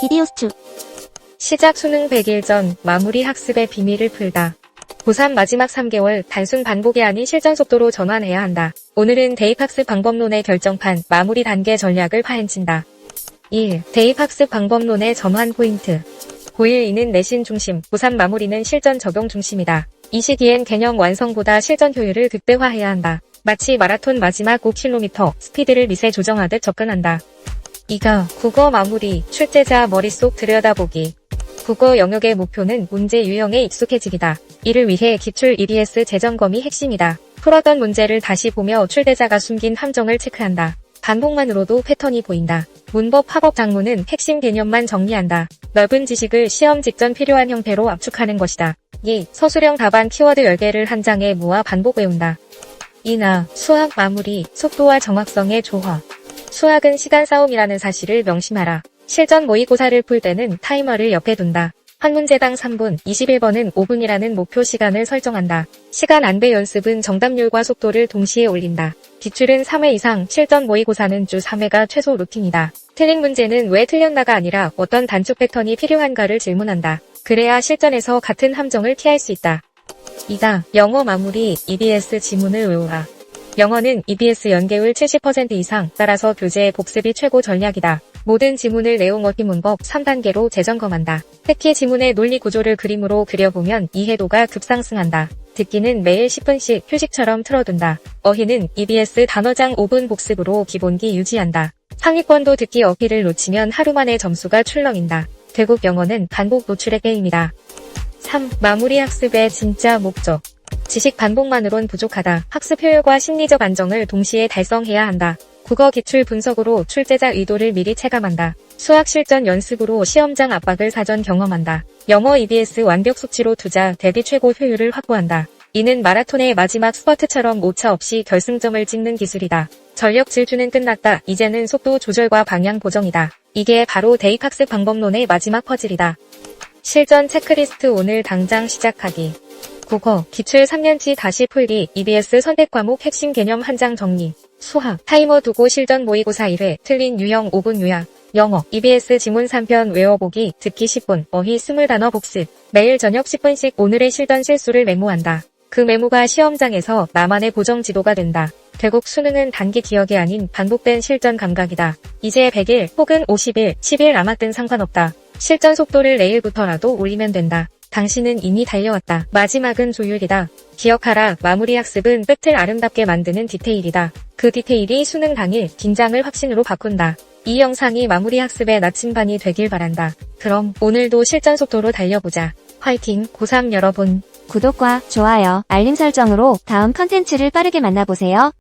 비디오 스튜. 시작 수능 100일 전 마무리 학습의 비밀을 풀다. 고3 마지막 3개월 단순 반복이 아닌 실전 속도로 전환해야 한다. 오늘은 대입학습 방법론의 결정판 마무리 단계 전략을 파헤친다. 1. 대입학습 방법론의 전환 포인트. 고1 이는 내신 중심, 고3 마무리는 실전 적용 중심이다. 이 시기엔 개념 완성보다 실전 효율을 극대화해야 한다. 마치 마라톤 마지막 5km 스피드를 미세 조정하듯 접근한다. 2가 국어 마무리, 출제자 머릿속 들여다보기. 국어 영역의 목표는 문제 유형에 익숙해지기다. 이를 위해 기출 EBS 재점검이 핵심이다. 풀었던 문제를 다시 보며 출제자가 숨긴 함정을 체크한다. 반복만으로도 패턴이 보인다. 문법 합업 장문은 핵심 개념만 정리한다. 넓은 지식을 시험 직전 필요한 형태로 압축하는 것이다. 2. 서술형 답안 키워드 10개를 한 장에 모아 반복 외운다. 2나 수학 마무리, 속도와 정확성의 조화. 수학은 시간 싸움이라는 사실을 명심하라. 실전 모의고사를 풀 때는 타이머를 옆에 둔다. 한 문제당 3분, 21번은 5분이라는 목표 시간을 설정한다. 시간 안배 연습은 정답률과 속도를 동시에 올린다. 기출은 3회 이상, 실전 모의고사는 주 3회가 최소 루틴이다. 틀린 문제는 왜 틀렸나가 아니라 어떤 단축 패턴이 필요한가를 질문한다. 그래야 실전에서 같은 함정을 피할 수 있다. 2가 영어 마무리 EBS 지문을 외우라. 영어는 EBS 연계율 70% 이상, 따라서 교재 복습이 최고 전략이다. 모든 지문을 내용 어휘 문법 3단계로 재점검한다. 특히 지문의 논리 구조를 그림으로 그려보면 이해도가 급상승한다. 듣기는 매일 10분씩 휴식처럼 틀어둔다. 어휘는 EBS 단어장 5분 복습으로 기본기 유지한다. 상위권도 듣기 어휘를 놓치면 하루 만에 점수가 출렁인다. 결국 영어는 반복 노출의 게임이다. 3. 마무리 학습의 진짜 목적. 지식 반복만으론 부족하다. 학습 효율과 심리적 안정을 동시에 달성해야 한다. 국어 기출 분석으로 출제자 의도를 미리 체감한다. 수학 실전 연습으로 시험장 압박을 사전 경험한다. 영어 EBS 완벽 수치로 투자 대비 최고 효율을 확보한다. 이는 마라톤의 마지막 스퍼트처럼 오차 없이 결승점을 찍는 기술이다. 전력 질주는 끝났다. 이제는 속도 조절과 방향 보정이다. 이게 바로 대입 학습 방법론의 마지막 퍼즐이다. 실전 체크리스트 오늘 당장 시작하기. 국어, 기출 3년치 다시 풀기, EBS 선택 과목 핵심 개념 한 장 정리. 수학, 타이머 두고 실전 모의고사 1회, 틀린 유형 5분 요약. 영어, EBS 지문 3편 외워보기, 듣기 10분, 어휘 20단어 복습. 매일 저녁 10분씩 오늘의 실전 실수를 메모한다. 그 메모가 시험장에서 나만의 보정 지도가 된다. 결국 수능은 단기 기억이 아닌 반복된 실전 감각이다. 이제 100일 혹은 50일, 10일 남았든 상관없다. 실전 속도를 내일부터라도 올리면 된다. 당신은 이미 달려왔다. 마지막은 조율이다. 기억하라. 마무리 학습은 끝을 아름답게 만드는 디테일이다. 그 디테일이 수능 당일 긴장을 확신으로 바꾼다. 이 영상이 마무리 학습의 나침반이 되길 바란다. 그럼 오늘도 실전 속도로 달려보자. 화이팅 고3 여러분. 구독과 좋아요, 알림 설정으로 다음 컨텐츠를 빠르게 만나보세요.